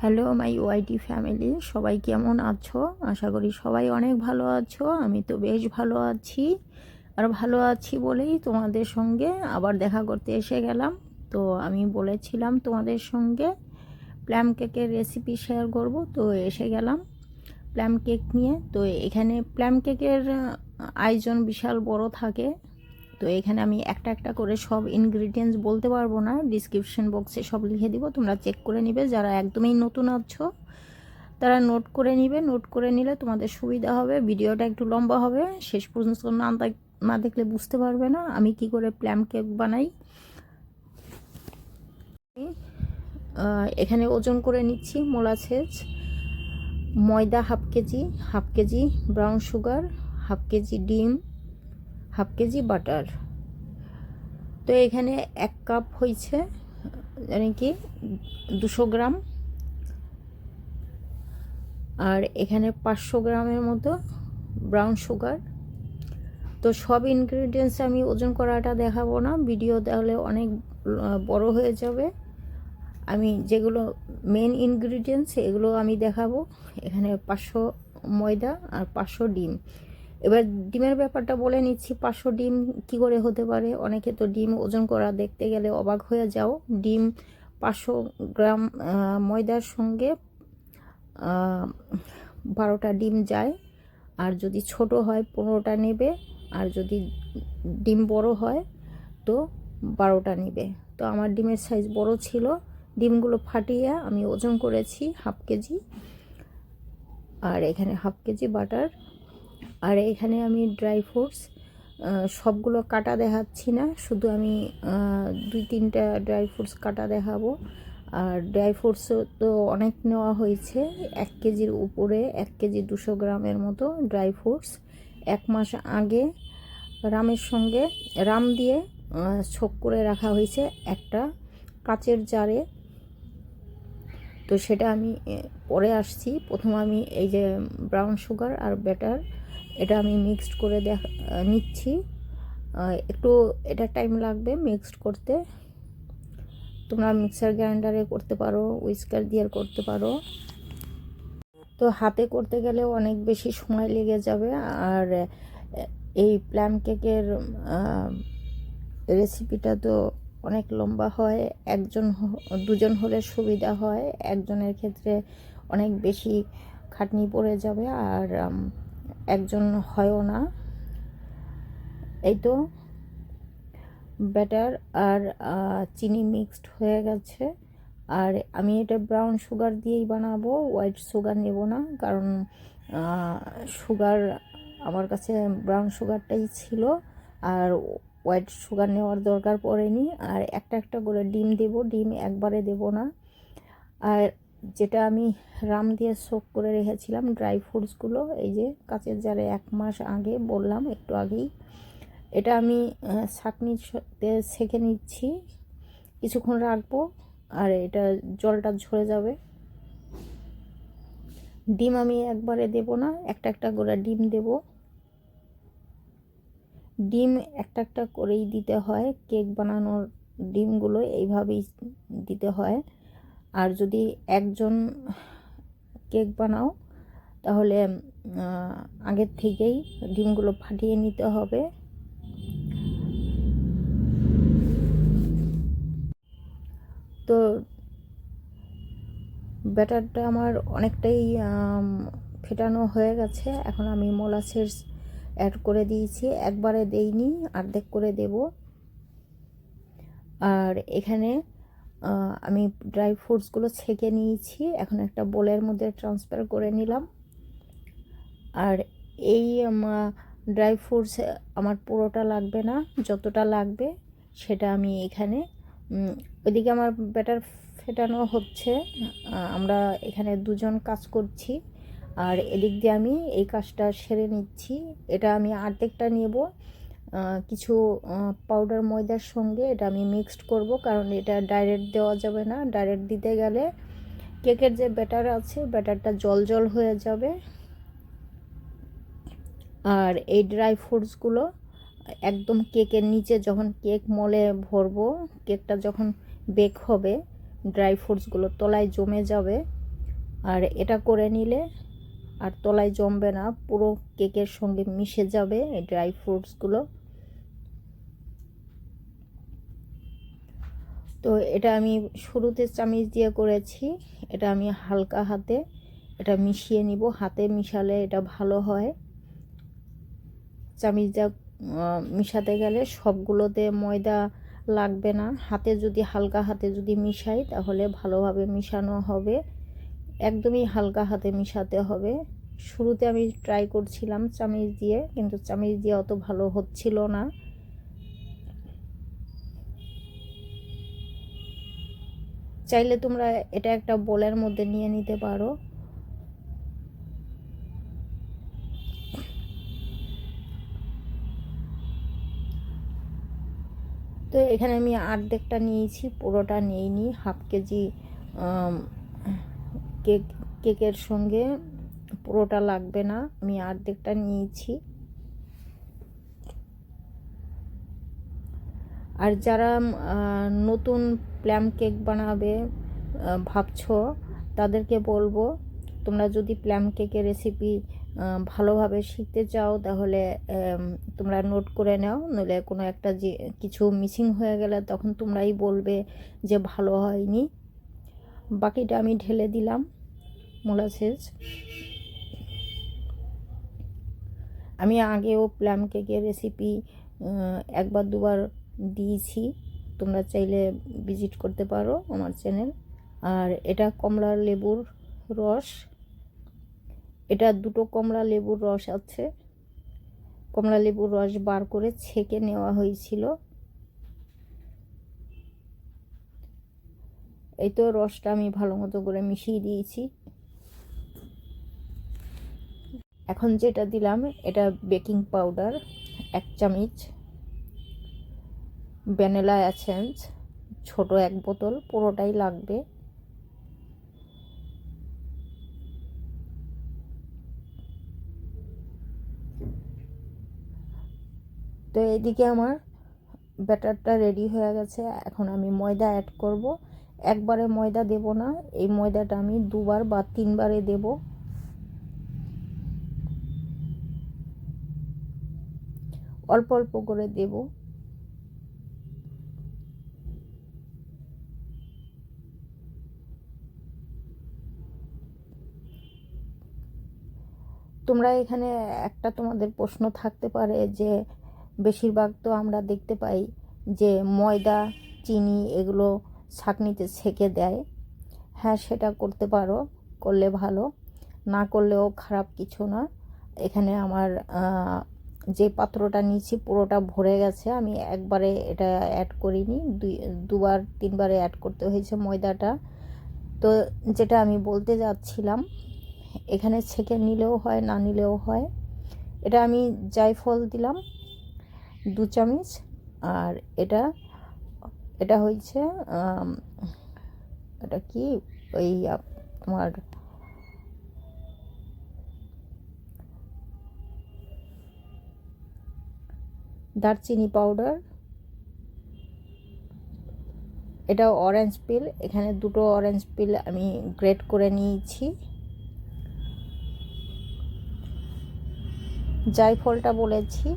Hello, মাই ওয়াইটি family, সবাই কেমন আছো? আশা করি সবাই অনেক ভালো আছো, আমি তো বেশ ভালো আছি। আর ভালো আছি বলেই তোমাদের সঙ্গে আবার দেখা করতে এসে গেলাম। তো আমি বলেছিলাম তোমাদের সঙ্গে প্ল্যাম কেকের রেসিপি শেয়ার করব, তো এসে গেলাম প্ল্যাম কেক নিয়ে। তো এখানে প্ল্যাম কেকের আয়োজন বিশাল বড় থাকে। তো এখানে আমি একটা একটা করে সব ইনগ্রিডিয়েন্টস বলতে পারব না ডিসক্রিপশন বক্সে সব লিখে দিব, তোমরা চেক করে নিবে, যারা একদমই নতুন আছো, তারা নোট করে নিবে নোট করে নিলে তোমাদের সুবিধা হবে, ভিডিওটা একটু লম্বা হবে, শেষ পর্যন্ত না না দেখলে বুঝতে পারবে না, আমি কি করে প্ল্যাম কেক বানাই। এখানে ওজন করে নিচ্ছি মোলাছেজ ময়দা half KG half KG brown sugar half KG ডিম হাফ কেজি বাটার। তো এখানে এক কাপ হয়েছে মানে কি, দুশো গ্রাম। আর এখানে পাঁচশো গ্রামের মতো ব্রাউন সুগার। তো সব ইনগ্রিডিয়েন্টস আমি ওজন করাটা দেখাবো না, ভিডিও তাহলে অনেক বড় হয়ে যাবে। আমি যেগুলো মেন ইনগ্রিডিয়েন্টস এগুলো আমি দেখাবো। এখানে পাঁচশো ময়দা আর পাঁচশো ডিম। এবার ডিমের ব্যাপারটা বলে নিচ্ছি, পাঁচশো ডিম কি করে হতে পারে? অনেকে তো ডিম ওজন করা দেখতে গেলে অবাক হয়ে যাও। ডিম পাঁচশো গ্রাম ময়দার সঙ্গে বারোটা ডিম যায়। আর যদি ছোট হয় পনেরোটা নেবে, আর যদি ডিম বড় হয় তো বারোটা নেবে। তো আমার ডিমের সাইজ বড় ছিল, ডিমগুলো ফাটিয়ে আমি ওজন করেছি হাফ কেজি। আর এখানে হাফ কেজি বাটার আর এখানে আমি ড্রাই ফ্রুটস সবগুলো কাটা দেখাচ্ছি না, শুধু আমি দুই তিনটা ড্রাই ফ্রুটস কাটা দেখাবো। আর ড্রাই ফ্রুটসও তো অনেক নেওয়া হয়েছে, এক কেজির উপরে এক কেজি দুশো গ্রামের মতো ড্রাই ফ্রুটস, এক মাস আগে রামের সঙ্গে, রাম দিয়ে ছোক করে রাখা হয়েছে একটা কাচের জারে। তো সেটা আমি পরে আসছি। প্রথম আমি এই যে ব্রাউন সুগার আর ব্যাটার এটা আমি মিক্সড করে দেখ নিচ্ছি। একটু এটা টাইম লাগবে মিক্সড করতে। তোমরা মিক্সার গ্রাইন্ডারে করতে পারো উইস্কার দিয়ে করতে পারো। তো হাতে করতে গেলে অনেক বেশি সময় লেগে যাবে। আর এই প্ল্যাম কেকের রেসিপিটা তো অনেক লম্বা হয়। একজন দুজন হলে সুবিধা হয়। একজনের ক্ষেত্রে অনেক বেশি খাটনি পড়ে যাবে। আর একজন হয়ও না। এই তো ব্যাটার আর চিনি মিক্সড হয়ে গেছে। আর আমি এটা ব্রাউন সুগার দিয়েই বানাবো, হোয়াইট সুগার নেব না। কারণ সুগার আমার কাছে ব্রাউন সুগারটাই ছিল। আর হোয়াইট সুগার নেওয়ার দরকার পড়েনি। আর একটা একটা করে ডিম দেব, ডিম একবারে দেব না। আর যেটা আমি রাম দিয়ে সোক করে রেখেছিলাম ড্রাই ফ্রুটসগুলো এই যে কাঁচের জারে এক মাস আগে বললাম, একটু আগেই। এটা আমি ছাঁকনিতে সেঁকে নিচ্ছি, কিছুক্ষণ রাখব, আর এটা জলটা ঝরে যাবে। ডিম আমি একবারে দেব না, একটা একটা করে ডিম দেব। ডিম একটা একটা করেই দিতে হয়, কেক বানানোর ডিমগুলো এইভাবেই দিতে হয়। আর যদি একজন কেক বানাও, তাহলে আগের থেকেই ডিমগুলো ফাটিয়ে নিতে হবে। তো ব্যাটারটা আমার অনেকটাই ফেটানো হয়ে গেছে। এখন আমি মোলাসের অ্যাড করে দিয়েছি। একবারে দেইনি, অর্ধেক করে দেব। আর এখানে আমি ড্রাই ফ্রুটসগুলো ছেঁকে নিয়েছি। এখন একটা বোলের মধ্যে ট্রান্সফার করে নিলাম। আর এই ড্রাই ফ্রুটস আমার পুরোটা লাগবে না, যতটা লাগবে সেটা আমি এখানে ওইদিকে আমার ব্যাটার ফেটানো হচ্ছে। আমরা এখানে দুজন কাজ করছি। আর এদিক দিয়ে আমি এই কাজটা সেরে নিচ্ছি। এটা আমি আর্ধেকটা নেব। কিছু পাউডার ময়দার সঙ্গে এটা আমি মিক্সড করব, কারণ এটা ডাইরেক্ট দেওয়া যাবে না। ডাইরেক্ট দিতে গেলে কেকের যে ব্যাটার আছে, ব্যাটারটা জল জল হয়ে যাবে। আর এই ড্রাই ফ্রুটসগুলো একদম কেকের নিচে যখন কেক মলে ভরবো কেকটা যখন বেক হবে ড্রাই ফ্রুটসগুলো তলায় জমে যাবে। আর এটা করে নিলে আর তলায় জমবে না, পুরো কেকের সঙ্গে মিশে যাবে এই ড্রাই ফ্রুটসগুলো তো এটা আমি শুরুতে চামিচ দিয়ে করেছি। এটা আমি হালকা হাতে এটা মিশিয়ে নিব। হাতে মিশালে এটা ভালো হয়। চামিচ যা মিশাতে গেলে সবগুলোতে ময়দা লাগবে না। হাতে যদি, হালকা হাতে যদি মিশাই তাহলে ভালোভাবে মিশানো হবে। একদমই হালকা হাতে মিশাতে হবে। শুরুতে আমি ট্রাই করছিলাম চামিচ দিয়ে, কিন্তু চামিচ দিয়ে অত ভালো হচ্ছিল না। চাইলে তোমরা এটা একটা বোলের মধ্যে নিয়ে নিতে পারো। তো এখানে আমি অর্ধেকটা নিয়েছি, পুরোটা নিইনি হাফ কেজি কেক, কেকের সঙ্গে পুরোটা লাগবে না, আমি অর্ধেকটা নিয়েছি। আর যারা নতুন প্ল্যাম কেক বানাবে ভাবছ, তাদেরকে বলব, তোমরা যদি প্ল্যাম কেকের রেসিপি ভালোভাবে শিখতে চাও, তাহলে তোমরা নোট করে নাও, নইলে কোনো একটা যে, কিছু মিসিং হয়ে গেলে তখন তোমরাই বলবে যে ভালো হয়নি। বাকিটা আমি ঢেলে দিলাম মোলাসেস আমি আগেও প্ল্যাম কেকের রেসিপি একবার দুবার দিয়েছি। তোমরা চাইলে ভিজিট করতে পারো আমার চ্যানেল আর এটা কমলা লেবুর রস। এটা দুটো কমলা লেবুর রস আছে। কমলা লেবুর রস বার করে ছেঁকে নেওয়া হয়েছিল। এই তো রসটা আমি ভালো মতো করে মিশিয়ে দিয়েছি। এখন যেটা দিলাম, এটা বেকিং পাউডার, এক চামচ। ভ্যানিলা অ্যাসেন্স ছোট এক বোতল, পুরোটাই লাগবে। তো এদিকে আমার ব্যাটারটা রেডি হয়ে গেছে। এখন আমি ময়দা অ্যাড করব। একবারে ময়দা দেব না। এই ময়দাটা আমি দুবার বা তিনবারে দেব। অল্প অল্প করে দেব। তোমরা এখানে একটা তোমাদের প্রশ্ন থাকতে পারে যে বেশিরভাগ তো আমরা দেখতে পাই যে ময়দা, চিনি এগুলো ছাঁকনিতে ছেঁকে দেয়। হ্যাঁ সেটা করতে পারো, করলে ভালো। না করলেও খারাপ কিছু না। এখানে আমার যে পাত্রটা নিয়েছি পুরোটা ভরে গেছে। আমি একবারে এটা অ্যাড করিনি। দুই, দুবার, তিনবারে অ্যাড করতে হয়েছে ময়দাটা। তো যেটা আমি বলতে যাচ্ছিলাম এখানে ছেঁকে নিলেও হয়, না নিলেও হয়। এটা আমি জায়ফল দিলাম, দু চামচ। আর এটা এটা হয়েছে এটা কি? ওই তোমার দারচিনি পাউডার এটা অরেঞ্জ পিল এখানে দুটো অরেঞ্জ পিল আমি গ্রেট করে নিয়েছি। জায়ফলটা বলেছি।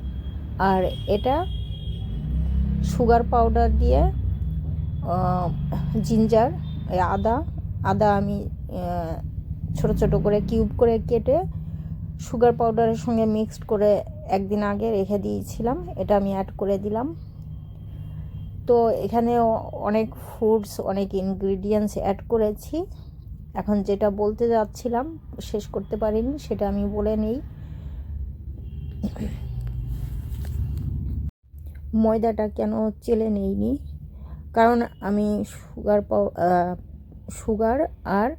আর এটা সুগার পাউডার দিয়ে জিঞ্জার আদা আদা আমি ছোট ছোট করে কিউব করে কেটে সুগার পাউডারের সঙ্গে মিক্সড করে একদিন আগে রেখে দিয়েছিলাম। এটা আমি অ্যাড করে দিলাম। তো এখানে অনেক ফ্রুটস অনেক ইনগ্রিডিয়েন্টস অ্যাড করেছি। এখন যেটা বলতে যাচ্ছিলাম, শেষ করতে পারিনি, সেটা আমি বলে নেই। ময়দাটা কেন চেলে নেইনি? কারণ আমি সুগার সুগার আর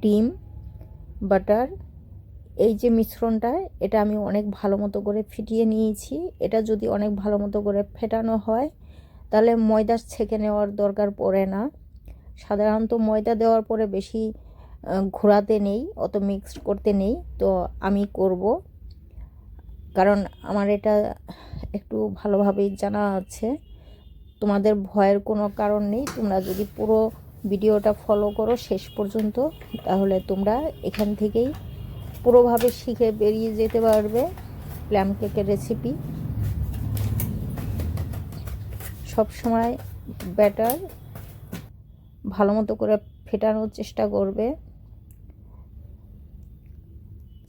ডিম, বাটার, এই যে মিশ্রণটা, এটা আমি অনেক ভালো মতো করে ফিটিয়ে নিয়েছি। এটা যদি অনেক ভালো মতো করে ফেটানো হয়, তাহলে ময়দা ছেঁকে নেওয়ার দরকার পড়ে না। সাধারণত ময়দা দেওয়ার পরে বেশি ঘোরাতে নেই, অত মিক্সড করতে নেই। তো আমি করব। কারণ আমার এটা একটু ভালোভাবেই জানা আছে। তোমাদের ভয়ের কোনো কারণ নেই। তোমরা যদি পুরো ভিডিওটা ফলো করো শেষ পর্যন্ত, তাহলে তোমরা এখান থেকেই পুরোভাবে শিখে বেরিয়ে যেতে পারবে প্ল্যাম কেকের রেসিপি সবসময় ব্যাটার ভালো মতো করে ফেটানোর চেষ্টা করবে।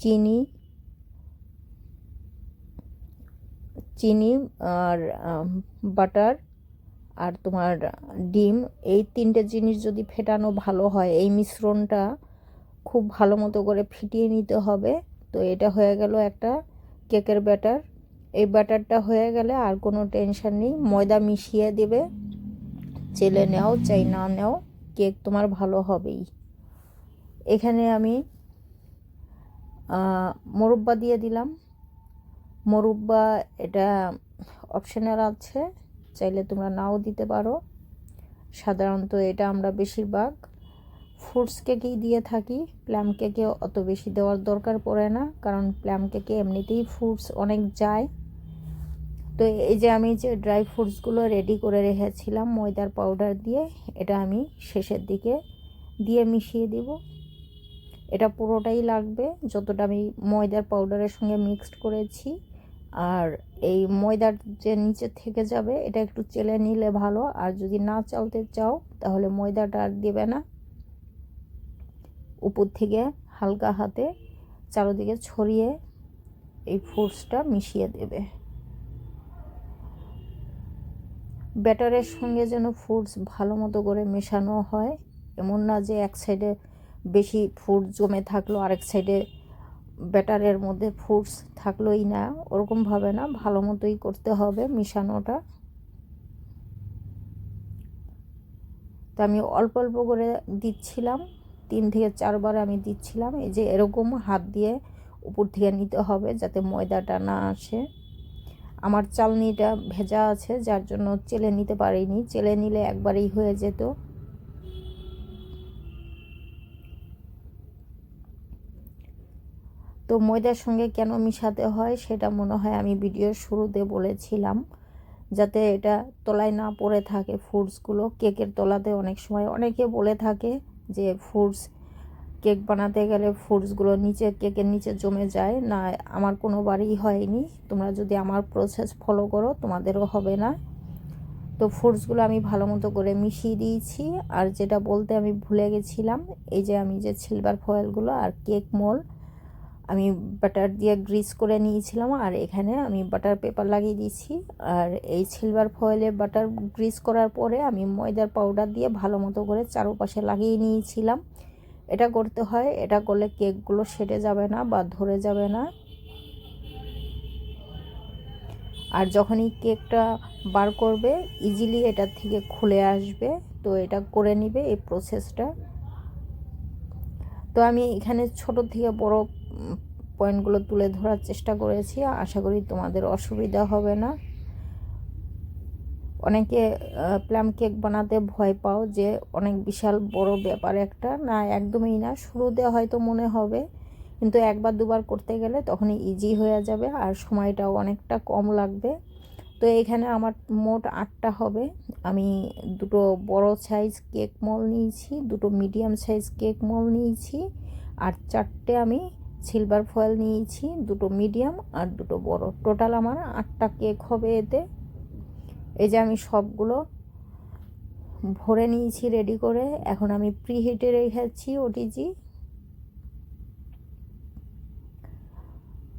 চিনি চিনি আর বাটার আর তোমার ডিম। এই তিনটে জিনিস যদি ফেটানো ভালো হয়, এই মিশ্রণটা খুব ভালো মতো করে ফিটিয়ে নিতে হবে। তো এটা হয়ে গেল একটা কেকের ব্যাটার। এই ব্যাটারটা হয়ে গেলে আর কোনো টেনশন নেই, ময়দা মিশিয়ে দেবে। চেলে নেও, চাই না নেও, কেক তোমার ভালো হবেই। এখানে আমি মোরব্বা দিয়ে দিলাম। মোরব্বা এটা অপশনাল আছে, চাইলে তোমরা নাও দিতে পারো। সাধারণত এটা আমরা বেশিরভাগ ফ্রুটস কেকেই দিয়ে থাকি প্ল্যাম কেকে অত বেশি দেওয়ার দরকার পড়ে না, কারণ প্ল্যাম কেকে এমনিতেই ফ্রুটস অনেক যায়। তো এই যে আমি যে ড্রাই ফ্রুটসগুলো রেডি করে রেখেছিলাম, ময়দার পাউডার দিয়ে, এটা আমি শেষের দিকে দিয়ে মিশিয়ে দিব। এটা পুরোটাই লাগবে, যতটা আমি ময়দার পাউডারের সঙ্গে মিক্সড করেছি। আর এই ময়দার যে নিচে থেকে যাবে, এটা একটু চেলে নিলে ভালো। আর যদি না চালতে চাও, তাহলে ময়দাটা আর দেবে না। উপর থেকে হালকা হাতে চারোদিকে ছড়িয়ে এই ফ্রুটসটা মিশিয়ে দেবে। ব্যাটারের সঙ্গে যেন ফ্রুটস ভালো মতো করে মেশানো হয়। এমন না যে এক সাইডে বেশি ফুড জমে থাকল, আরেক সাইডে ব্যাটারের মধ্যে ফ্রুটস থাকলোই না, ওরকমভাবে না, ভালো মতোই করতে হবে মিশানোটা। তো আমি অল্প অল্প করে দিচ্ছিলাম, তিন থেকে চারবার আমি দিচ্ছিলাম। এই যে এরকম হাত দিয়ে উপর থেকে নিতে হবে যাতে ময়দাটা না আসে। আমার চালনিটা ভেজা আছে, যার জন্য চেলে নিতে পারিনি। চেলে নিলে একবারেই হয়ে যেত। তো ময়দার সঙ্গে কেন মিশাতে হয় সেটা মনে হয় আমি ভিডিওর শুরুতে বলেছিলাম, যাতে এটা তলায় না পড়ে থাকে ফ্রুটসগুলো কেকের তলাতে অনেক সময় অনেকে বলে থাকে যে ফ্রুটস কেক বানাতে গেলে ফ্রুটসগুলো নিচে, কেকের নিচে জমে যায়। না, আমার কোনো বারই হয়নি। তোমরা যদি আমার প্রসেস ফলো করো, তোমাদেরও হবে না। তো ফ্রুটসগুলো আমি ভালো মতো করে মিশিয়ে দিয়েছি। আর যেটা বলতে আমি ভুলে গেছিলাম, এই যে আমি যে সিলভার ফয়েলগুলো আর কেক মোল আমি বাটার দিয়ে গ্রিস করে নিয়েছিলাম আর এখানে আমি বাটার পেপার লাগিয়ে দিয়েছি। আর এই সিলভার ফয়েলে বাটার গ্রিস করার পরে আমি ময়দার পাউডার দিয়ে ভালো মতো করে চারোপাশে লাগিয়ে নিয়েছিলাম। এটা করতে হয়, এটা করলে কেকগুলো সেটে যাবে না বা ধরে যাবে না। আর যখনই কেকটা বার করবে ইজিলি এটার থেকে খুলে আসবে। তো এটা করে নিবে এই প্রসেসটা তো আমি এখানে ছোট থেকে বড় পয়েন্টগুলো তুলে ধরার চেষ্টা করেছি। আশা করি তোমাদের অসুবিধা হবে না। অনেকে প্লাম কেক বানাতে ভয় পাও যে অনেক বিশাল বড় ব্যাপার একটা। না, একদমই না। শুরুতে হয়তো মনে হবে, কিন্তু একবার দুবার করতে গেলে তখনই ইজি হয়ে যাবে আর সময়টাও অনেকটা কম লাগবে। তো এখানে আমার মোট আটটা হবে। আমি দুটো বড় সাইজ কেক মল নিয়েছি, দুটো মিডিয়াম সাইজ কেক মল নিয়েছি, আর চারটে আমি সিলভার ফয়েল নিয়েছি, দুটো মিডিয়াম আর দুটো বড়। টোটাল আমার আটটা কেক হবে এতে। এই যে আমি সবগুলো ভরে নিয়েছি রেডি করে। এখন আমি প্রিহিটে রেখেছি ওটিজি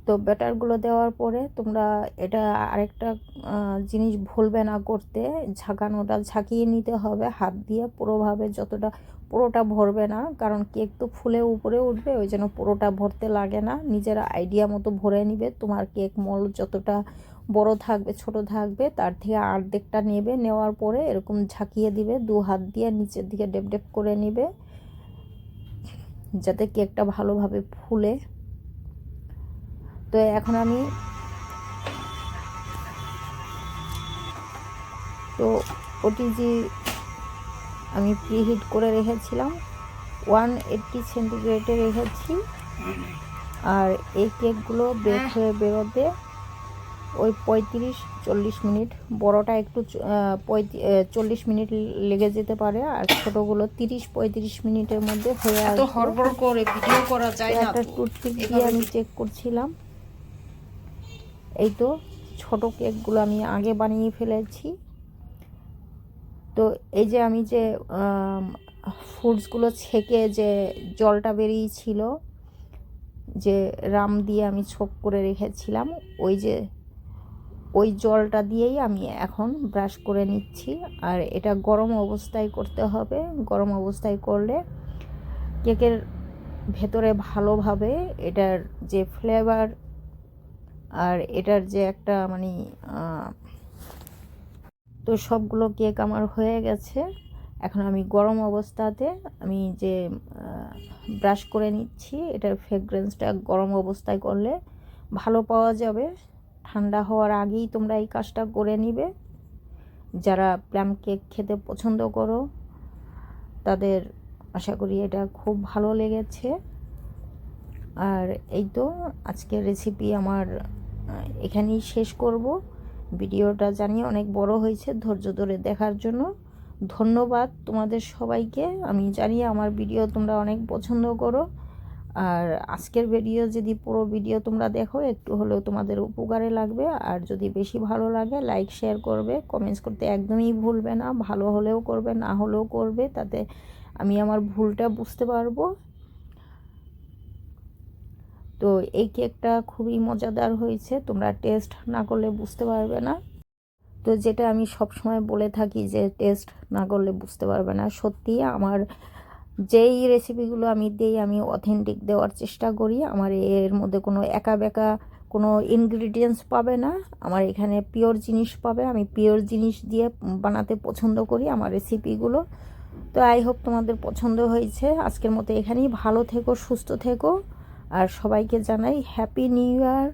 তো ব্যাটারগুলো দেওয়ার পরে তোমরা এটা আরেকটা জিনিস ভুলবে না করতে। ঝাঁকানোটা ঝাঁকিয়ে নিতে হবে। হাত দিয়ে পুরোভাবে যতটা পুরোটা ভরবে না, কারণ কেক তো ফুলে উপরে উঠবে, ওই জন্য পুরোটা ভরতে লাগে না। নিজের আইডিয়া মতো ভরে নিবে, তোমার কেক মল যতটা বড় থাকবে, ছোট থাকবে, তার থেকে আর্ধেকটা নেবে, নেওয়ার পরে এরকম ঝাঁকিয়ে দিবে, দু হাত দিয়ে নিচের দিকে ডেপ ডেপ করে নিবে, যাতে কেকটা ভালোভাবে ফুলে। তো এখন আমি তো ওটিজি আমি প্রিহিট করে রেখেছিলাম। ওয়ান এইট্টি সেন্টিগ্রেডে রেখেছি। আর এই কেকগুলো বেক হয়ে। বেরোতে ওই পঁয়ত্রিশ চল্লিশ মিনিট। বড়টা একটু চল্লিশ মিনিট লেগে যেতে পারে। আর ছোটোগুলো তিরিশ পঁয়ত্রিশ মিনিটের মধ্যে হয়ে আসবে। হড়বড় করে ভিডিও করা যায় না একটা। টুথপিক দিয়ে আমি চেক করছিলাম। এই তো ছোট কেকগুলো আমি আগে বানিয়ে ফেলেছি। তো এই যে আমি যে ফ্রুটসগুলো ছেঁকে যে জলটা বেরিয়েছিল, যে রাম দিয়ে আমি ছোপ করে রেখেছিলাম, ওই যে, ওই জলটা দিয়েই আমি এখন ব্রাশ করে নিচ্ছি। আর এটা গরম অবস্থায় করতে হবে। গরম অবস্থায় করলে কেকের ভেতরে ভালোভাবে এটার যে ফ্লেভার আর এটার যে একটা মানে তো সবগুলো কেক আমার হয়ে গেছে। এখন আমি গরম অবস্থাতে আমি যে ব্রাশ করে নিচ্ছি, এটার ফ্রেগরেন্সটা গরম অবস্থায় করলে ভালো পাওয়া যাবে। ঠান্ডা হওয়ার আগেই তোমরা এই কাজটা করে নিবে। যারা প্লাম কেক খেতে পছন্দ করো, তাদের আশা করি এটা খুব ভালো লেগেছে। আর এই তো আজকের রেসিপি আমার এখানেই শেষ করব। ভিডিওটা জানি অনেক বড় হয়েছে ধৈর্য ধরে দেখার জন্য। ধন্যবাদ তোমাদের সবাইকে। আমি জানি আমার ভিডিও তোমরা অনেক পছন্দ করো। আর আজকের ভিডিও যদি পুরো ভিডিও তোমরা দেখো, একটু হলেও তোমাদের উপকারে লাগবে। আর যদি বেশি ভালো লাগে লাইক শেয়ার করবে। কমেন্টস করতে একদমই ভুলবে না। ভালো হলেও করবে, না হলেও করবে। তাতে আমি আমার ভুলটা বুঝতে পারব। তো এই কেকটা খুবই মজাদার হয়েছে, তোমরা টেস্ট না করলে বুঝতে পারবে না। তো যেটা আমি সব সময় বলে থাকি যে টেস্ট না করলে বুঝতে পারবে না, সত্যি আমার যেই রেসিপিগুলো আমি দিই, আমি অথেন্টিক দেওয়ার চেষ্টা করি। আমার এর মধ্যে কোনো একা বেকা কোনো ইনগ্রিডিয়েন্টস পাবে না, আমার এখানে পিওর জিনিস পাবে। আমি পিওর জিনিস দিয়ে বানাতে পছন্দ করি আমার রেসিপিগুলো তো আই হোপ তোমাদের পছন্দ হয়েছে। আজকের মতো এখানেই, ভালো থেকো, সুস্থ থেকো। আর সবাইকে জানাই হ্যাপি নিউ ইয়ার